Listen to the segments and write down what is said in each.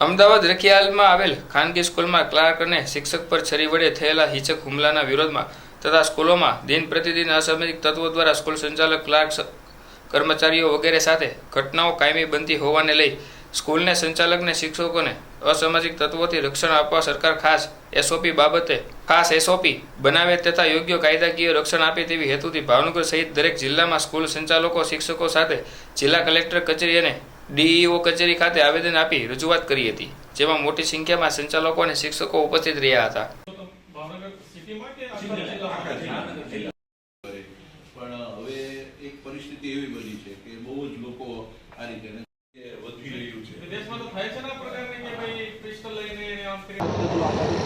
અમદાવાદ રખિયાલમાં આવેલ ખાનગી સ્કૂલમાં ક્લાર્ક અને શિક્ષક પર છરી વડે થયેલા હિંસક હુમલાના વિરોધમાં તથા સ્કૂલોમાં દિન પ્રતિદિન અસામાજિક તત્વો દ્વારા સ્કૂલ સંચાલક, ક્લાર્ક કર્મચારીઓ વગેરે સાથે ઘટનાઓ કાયમી બનતી હોવાને લઈ સ્કૂલને સંચાલકને, શિક્ષકોને અસામાજિક તત્વોથી રક્ષણ આપવા સરકાર ખાસ એસઓપી બાબતે ખાસ એસઓપી બનાવે તથા યોગ્ય કાયદાકીય રક્ષણ આપે તેવી હેતુથી ભાવનગર સહિત દરેક જિલ્લામાં સ્કૂલ સંચાલકો, શિક્ષકો સાથે જિલ્લા કલેક્ટર, કચેરી અને ડીઈઓ કચેરી ખાતે આવેદન આપી રજૂઆત કરી હતી, જેમાં મોટી સંખ્યામાં સંચાલકો અને શિક્ષકો ઉપસ્થિત રહ્યા હતા. સિટીમાં કે બહુ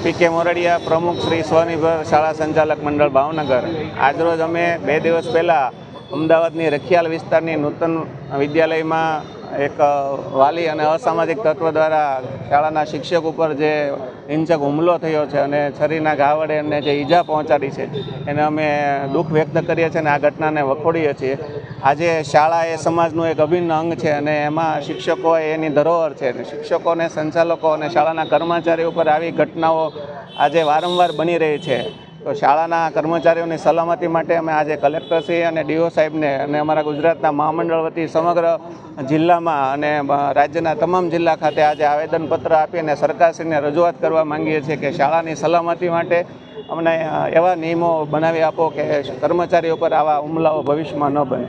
પી મોરડિયા પ્રમુખ શ્રી સ્વનિર્ભર શાળા સંચાલક મંડળ ભાવનગર. આજરોજ અમે બે દિવસ પહેલાં અમદાવાદની રખિયાલ વિસ્તારની નૂતન વિદ્યાલયમાં એક વાલી અને અસામાજિક તત્વ દ્વારા શાળાના શિક્ષક ઉપર જે હિંસક હુમલો થયો છે અને છરીના ઘા એમને જે ઈજા પહોંચાડી છે, એને અમે દુઃખ વ્યક્ત કરીએ છીએ અને આ ઘટનાને વખોડીએ છીએ. આજે શાળા એ સમાજનું એક અભિન્ન અંગ છે અને એમાં શિક્ષકો એની ધરોહર છે. અને શિક્ષકો અને સંચાલકો અને શાળાના કર્મચારીઓ ઉપર આવી ઘટનાઓ આજે વારંવાર બની રહી છે. તો શાળાના કર્મચારીઓની સલામતી માટે અમે આજે કલેક્ટરશ્રી અને ડીઓ સાહેબને અને અમારા ગુજરાતના મહામંડળ વતી સમગ્ર જિલ્લામાં અને રાજ્યના તમામ જિલ્લા ખાતે આજે આવેદનપત્ર આપી અને સરકારશ્રીને રજૂઆત કરવા માંગીએ છીએ કે શાળાની સલામતી માટે અમને એવા નિયમો બનાવી આપો કે કર્મચારીઓ પર આવા હુમલાઓ ભવિષ્યમાં ન બને.